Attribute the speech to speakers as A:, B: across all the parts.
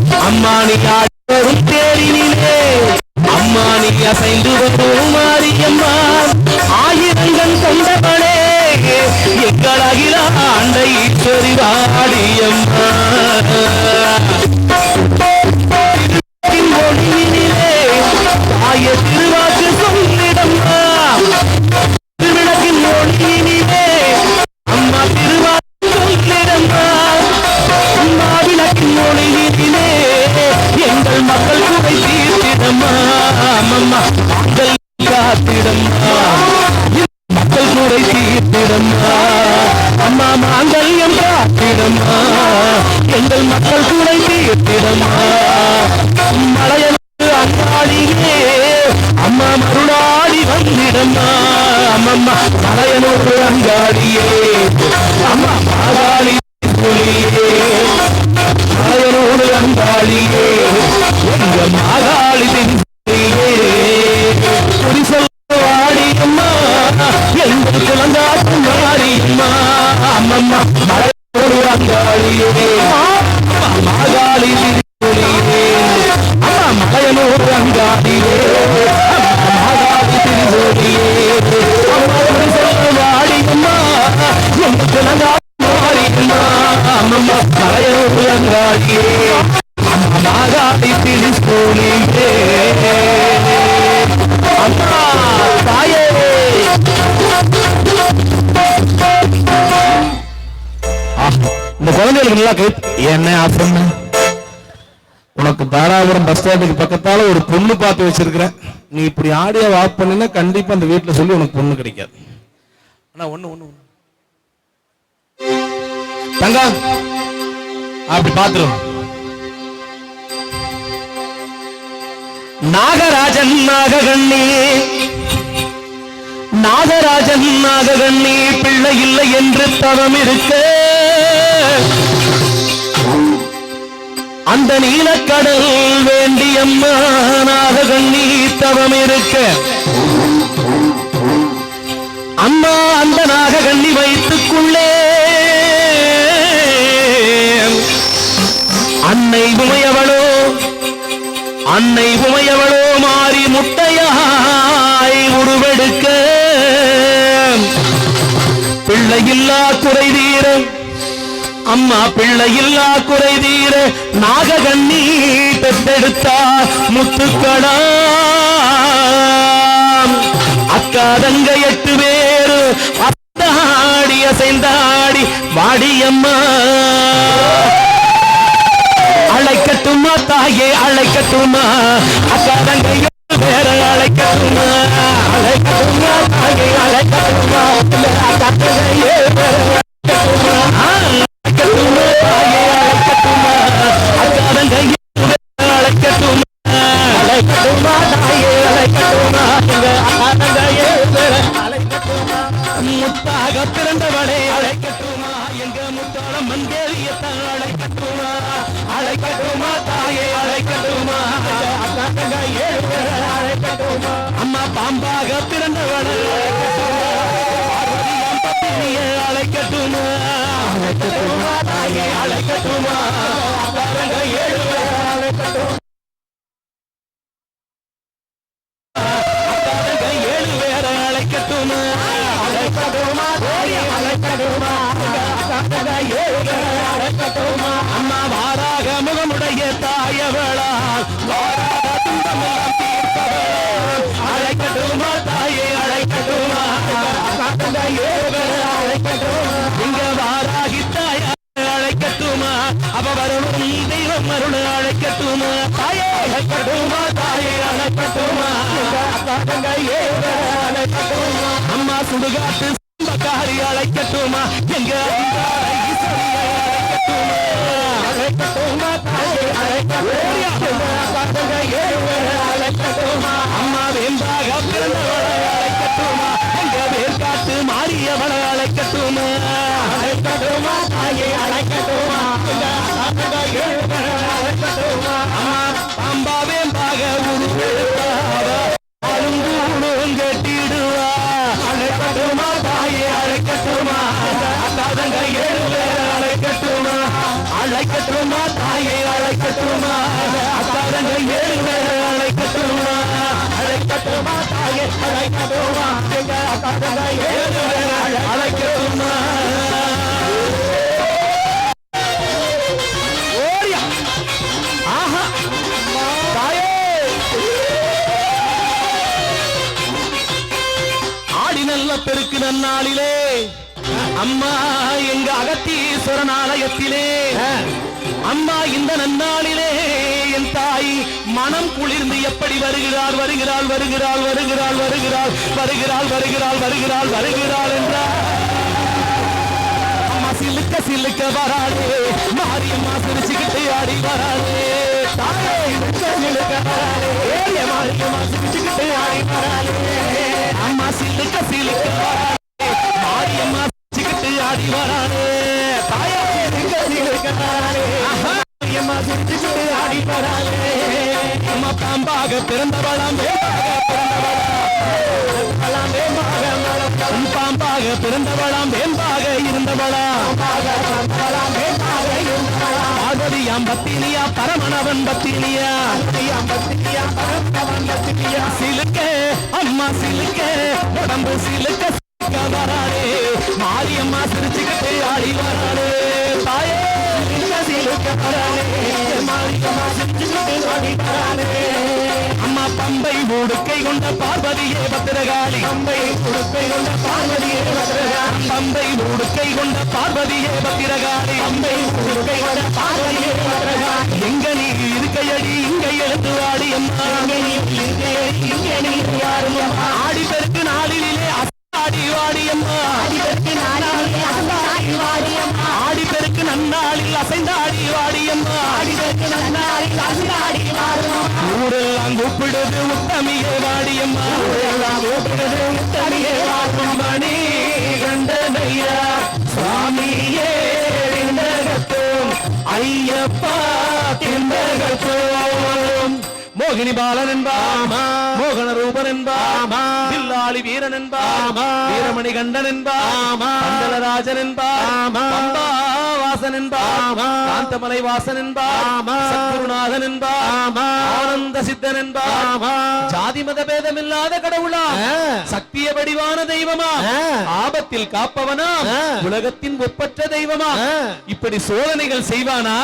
A: அம்மானி ஆடி வரும் தேரினிலே. அம்மானி அசைந்து வரும் மாரியம்மா. ஆயிரங்கள் கொண்டவளே. எங்கள் அகில ஆண்டை ஈஸ்வரி வாடியம்மா ஆயத்தில் அம்மம்மா மக்கள் காத்திடம்மா மக்கள் குறை தீர்த்திடம்மா அம்மா மாங்கல்யம் காத்திடம்மா எங்கள் மக்கள் குறை தீர்த்திடம்மா மலையனுக்கு அங்காளியே அம்மா மருளாடி வந்திடம்மா அம்மம்மா அங்காளியே அம்மா மாகாளி புலியே மலையனோடு அங்காளியே எங்க தாய் மாகாளி அம்மா தாயே. இந்த குழந்தைகளுக்கு நல்லா கை என்ன ஆசம் உனக்கு தாராபுரம் பஸ் ஸ்டாண்டுக்கு பக்கத்தால ஒரு பொண்ணு பார்த்து வச்சிருக்கிறேன். நீ இப்படி ஆடியோ வாக் பண்ணினா கண்டிப்பா அந்த வீட்டுல சொல்லி உனக்கு பொண்ணு கிடைக்காது. ஆனா ஒண்ணு ஒண்ணு ஒண்ணு. தங்கா அப்படி பாத்துரும் நாகராஜன் நாககண்ணி நாகராஜன் நாககண்ணி பிள்ளை இல்லை என்று தவம் இருக்க அந்த நீலக்கடல் வேண்டியம்மா நாககண்ணி தவம் இருக்க அம்மா அந்த நாககண்ணி வைத்துக்குள்ளே அன்னை உமை அன்னை உமையவளோ மாறி முட்டையாய் உருவெடுக்க. பிள்ளையில்லா குறை தீர அம்மா பிள்ளையில்லா குறை தீர நாககண்ணி பெற்றெடுத்தா முத்துக்கடா அக்கா தங்க எட்டு பேரு அத்தாடி அசைந்தாடி வாடியம்மா. அழைக்கட்டுமா தாயே அழைக்கட்டுமா? அக்கா தங்கையோ வேற அழைக்கட்டுமா? அழைக்கட்டுமா தாயே அழைக்கட்டுமா? அக்கா தங்கையே அழைக்கட்டுமா தாயே அழைக்கட்டுமா? தாயே அழைக்கட்டுமா தாயே அழைக்கட்டுமா அக்காட்டங்கையே அழைக்கட்டுமா அம்மா சுடுகாட்டு சொந்தக்காரி அழைக்கட்டுமா எங்க அதிகார ஈஸ்வரியை அழைக்கட்டுமா அழைக்கட்டுமா தாயே அழைக்கட்டுமா அக்காட்டங்கையே நல்ல பெருக்கு நன்னாளிலே அம்மா எங்க அகத்தீஸ்வரன் ஆலயத்திலே அம்மா இந்த நன்னாளிலே என் தாய் மனம் குளிர்ந்து எப்படி வருகிறாள் வருகிறாள் வருகிறாள் வருகிறாள் வருகிறாள் வருகிறாள் வருகிறாள் வருகிறாள் வருகிறாள் என்றார். அம்மா சிலுக்க சிலுக்க வராளே மாரியம்மா சிரிச்சுக்கிட்டு ஆடி வராளே தாயே சிலுக்க வராளே மாரியம்மா சிரிச்சுக்கிட்டு ஆடி வராளே அம்மா சிலுக்க சிலுக்க வராளே மாரியம்மா ஆடி வரானே. தாயாரே அம்மா சுற்றி சுற்றி ஆடி வரானே. அம்மா பாம்பாக பிறந்தவளாம் பாம்பாக பிறந்தவளாம் வேம்பாக இருந்தவளா பத்தினியாம் பத்தினியா பரமணவன் பத்தினியா. சிலுக்க அம்மா சிலுக்க உடம்பு சிலுக்க சிலுக்க வராளே மாரியம்மா சிரிச்சுக்கிட்டு ஆடி வராளே தாயே சிலுக்க வராளே மாரியம்மா சிரிச்சுக்கிட்டு ஆடி வராளே அம்மா பம்பை ஊடுக்கை கொண்ட பார்வதியே பத்திரகாளி. பம்பை ஊடுக்கை கொண்ட பார்வதியே பத்திரகாளி. பம்பை ஊடுக்கை கொண்ட பார்வதியே பத்திரகாளி. பம்பை ஊடுக்கை கொண்ட பார்வதியே பத்திரகாளி. எங்க நீ இருக்கையடி இங்க எழுந்து வாடி அம்மா இங்க நீ யாரும் ஆடி பெருக்கு நாளிலே வாடி அம்மா ஆடி பெருக்கு ஆடி பெருக்கு நன்னாளில் அசைந்தாடி வாடியம்மா ஊரெல்லாம் கூப்பிடுது உத்தமியே வாடியம்மா. ஊரெல்லாம் கூப்பிடுது உத்தமியே வாடும் மணி. மோகினி பாலன் என்பாமா மோகன ரூபன் என்பாமா வில்லாளி வீரன் என்பாமா வீரமணி கண்டன் என்பாமா மண்டலராஜன் என்பாமா வாசன் என்பாமா காந்தமலை வாசன் என்பாமா சத்குருநாதன் என்பாமா ஆனந்த சித்தன் என்பாமா ஜாதி மத பேதமில்லாத கடவுளா சக்திய வடிவான தெய்வமா ஆபத்தில் காப்பவனா உலகத்தின் ஒப்பற்ற தெய்வமா இப்படி சோதனைகள் செய்வானா?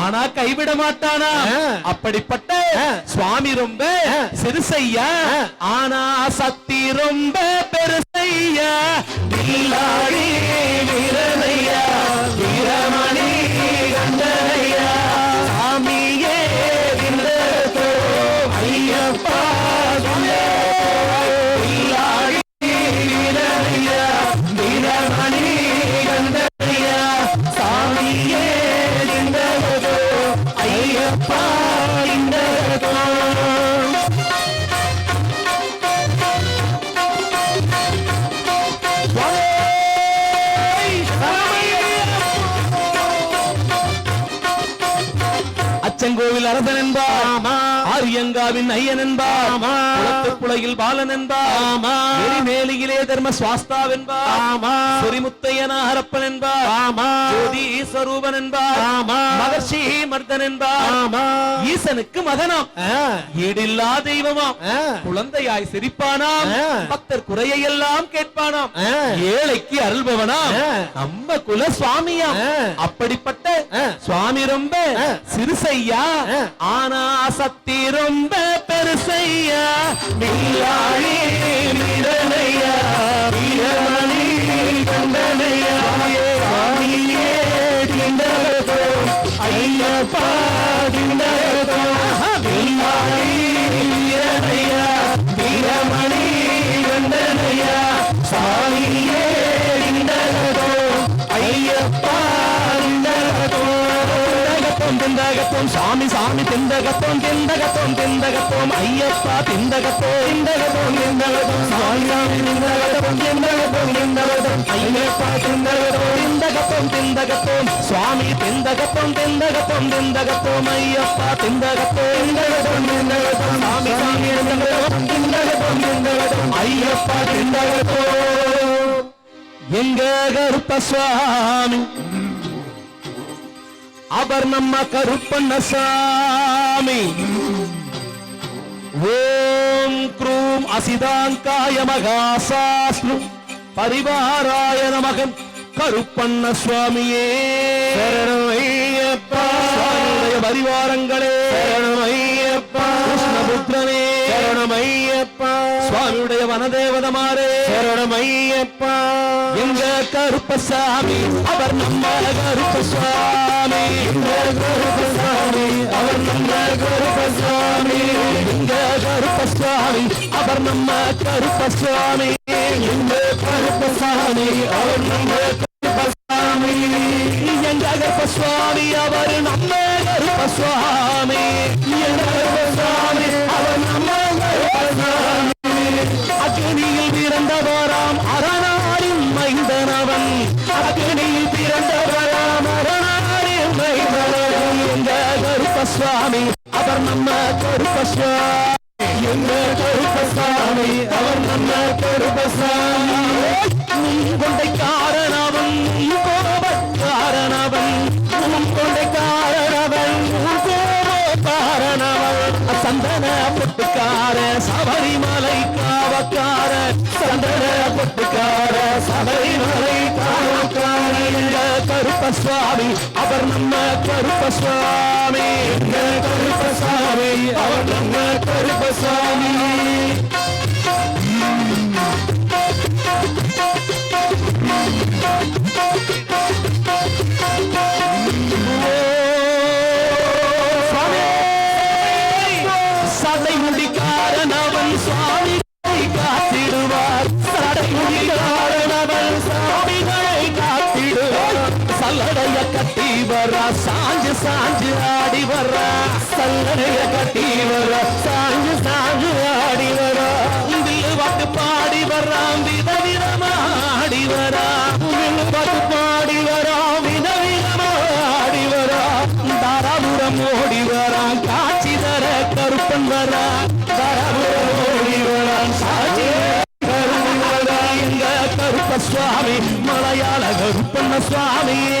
A: ஆனா கைவிட மாட்டானா அப்படிப்பட்ட சுவாமி ரொம்ப சிறுசையா. ஆனா சக்தி ரொம்ப பெருசையா. வில்லாளி ஆரியங்காவின் ஐயன் என்பார். பாலன் என்பார். எரிமேலியிலே தர்ம சுவாஸ்தா என்பார். சொரிமுத்தையன ஹரப்பன் என்பார். ஜோதி ஸ்வரூபன் என்பார். மகர்ஷி மர்தன் என்பார். ஈசனுக்கு மகனாம். ஈடில்லா தெய்வமாம். குழந்தையாய் சிரிப்பானாம். பக்தர் குறையை எல்லாம் கேட்பானாம் ஏழைக்கு அருள்பவனாம். நம்ம குல சுவாமியா அப்படிப்பட்ட சுவாமி ரொம்ப சிறுசையா. ஆனா சக்தி ரொம்ப பெருசையா மில்லாழி திந்தகத்தோம் திந்தகத்தோம் திந்தகத்தோம் ஐயப்பா திந்தகத்தோ திந்தகத்தோம் திந்தகத்தோம் சாய்ராம் திந்தகத்தோம் திந்தகத்தோம் திந்தகத்தோம் ஐயப்பா திந்தகத்தோ திந்தகத்தோம் திந்தகத்தோம் சுவாமி திந்தகத்தோம் திந்தகத்தோம் திந்தகத்தோம் ஐயப்பா திந்தகத்தோ திந்தகத்தோம் திந்தகத்தோம் சாமி சாமி திந்தகத்தோம் திந்தகத்தோம் திந்தகத்தோம் ஐயப்பா திந்தகத்தோ எங்க கருப்ப சுவாமி அவர் நம்ம கருப்பண்ணசாமி. ஓம் க்ரூம் அசிதாங்காய மகாசாஸ்னு பரிவாராய நமகன் கருப்பண்ண சுவாமியே பரிவாரங்களே. கிருஷ்ணபுத்திரனே. சுவாமியுடைய வனதேவதமாரே.
B: சரணமையப்பா.
A: எங்க கருப்பசாமி அவர் நம்ம கருப்பசாமி. எங்க கருப்பசாமி அவர் நம்ம கருப்பசாமி. எங்க கருப்பசாமி அவர் நம்ம கருப்பசாமி. எங்க கருப்பசாமி அவர் நம்ம கருப்பசாமி. எங்க கருப்பசுவாமி அவர் நம்ம கருப்பசுவாமி எங்க நம்ம கருப்பசுவாமி எங்க கருப்பசாமி அவர் நம்ம கருப்பசாமி கொண்டைக்காரனவன் கோபக்காரனவன் கொண்டைக்காரனவன் கோபக்காரனவன் சந்தன பொட்டுக்கார சபரிமலை காவக்கார சந்தன பொட்டுக்கார சபரி கருப்பசுவாமி அவர் நம்ம கருப்பசுவாமி. எங்க கருப்பசாமி அவர் நம்ம கருப்பசாமி சடை சாஞ்சு ஆடி வர சல்லடைய கட்டி வர சாஞ்சு சாஞ்சு ஆடி வர வில்லு பாட்டு பாடி வர்றான் விதவிதமா ஆடி வரா வில்லு பாட்டு பாடி வரா விதவிதமா ஆடி வரா தாராபுரம் ஓடி வரான் காட்சி தர கருப்பன் வரா தாராபுரம் ஓடி வரான் சாட்சி கருப்பன் வரா. எங்க கருப்ப சுவாமி மலையாள கருப்பண்ண சுவாமியே.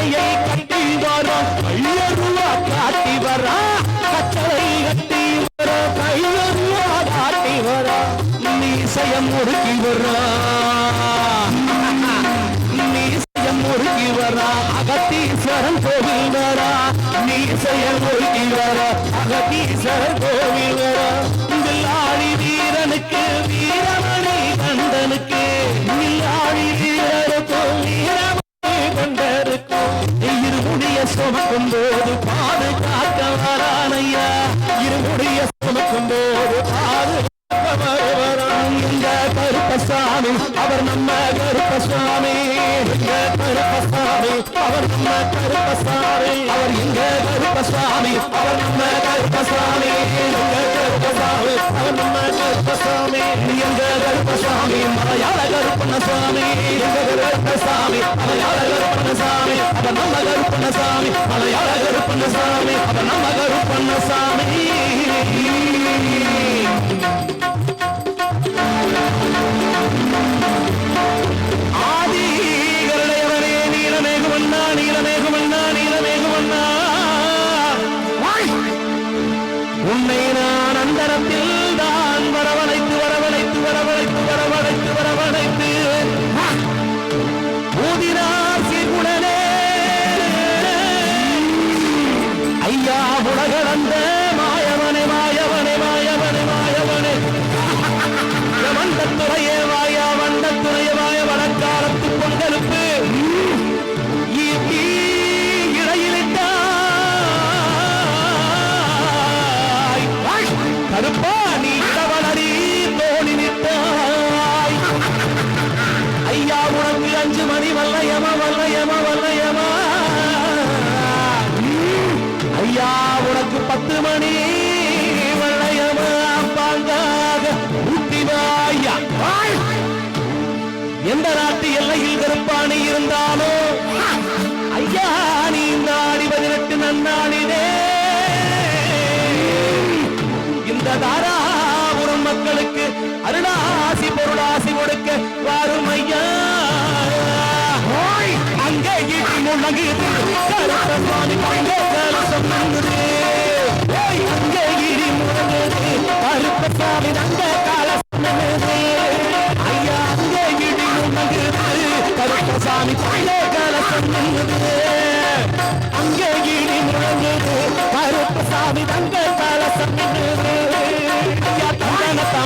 A: கச்சையை கட்டி வரும். கையருவா காட்டி வரா. கட்டளை கட்டி வர. கையருவா காட்டி வரா. நீசயம் முறுக்கி வரா. நீசயம் முறுக்கி வரா. அகத்தீஸ்வரன் கோவில் வரா. நீசயம் முறுக்கி வரா. அகத்தீஸ்வரன் கோவில் வரா. சுமக்கும் போது பாதுகாக்க வரானையா? இருமுடிய சுமக்கும் போது பாதுகாக்க எங்க கருப்பசாமி அவர் நம்ம கருப்பசாமி. எங்க கருப்பசாமி அவர் நம்ம கருப்பசாமி. அவர் எங்க கருப்பசாமி அவர் நம்ம கருப்பசாமி. எங்க கருப்பசாமி அவர் நம்ம கருப்பசாமி. எங்க கருப்பசாமி மலையாள கருப்பண்ணசாமி. எங்க கருப்பசாமி மலையாள கருப்பண்ணசாமி அவர் நம்ம கருப்பண்ணசாமி மலையாள கருப்பண்ணசாமி அவர் நம்ம கருப்பண்ணசாமி ஆதி கருணையவனே நீலமேகுமண்ணா நீலமேகுமண்ணா நீலமேகுமண்ணா remember மணி வெள்ளையமா பாங்காக எந்த நாட்டு எல்லையில் கருப்பாணி இருந்தாலோ ஐயா நீ இந்த ஆடி பதினெட்டு நன்னாளிலே. இந்த தாராபுரம் மக்களுக்கு அருளாசி பொருளாசி கொடுக்க வாரும் ஐயா. அங்கே இடி முழங்கு கருத்த சுவாமி கலசம் சாமி அங்கே கலசம் நங்குது அங்கே இடி முழங்குது. கருத்த சாமி அங்கே கலசம் நங்குது ஐயா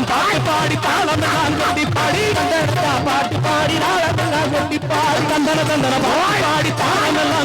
A: பாட்டு பாடி தாளம் எல்லாம் கொட்டி பாடி தந்தனத்தா பாட்டு பாடி தாளம் எல்லாம் கொட்டி பாடி தந்தன தந்தன பாடி பாடி தாளம் எல்லாம்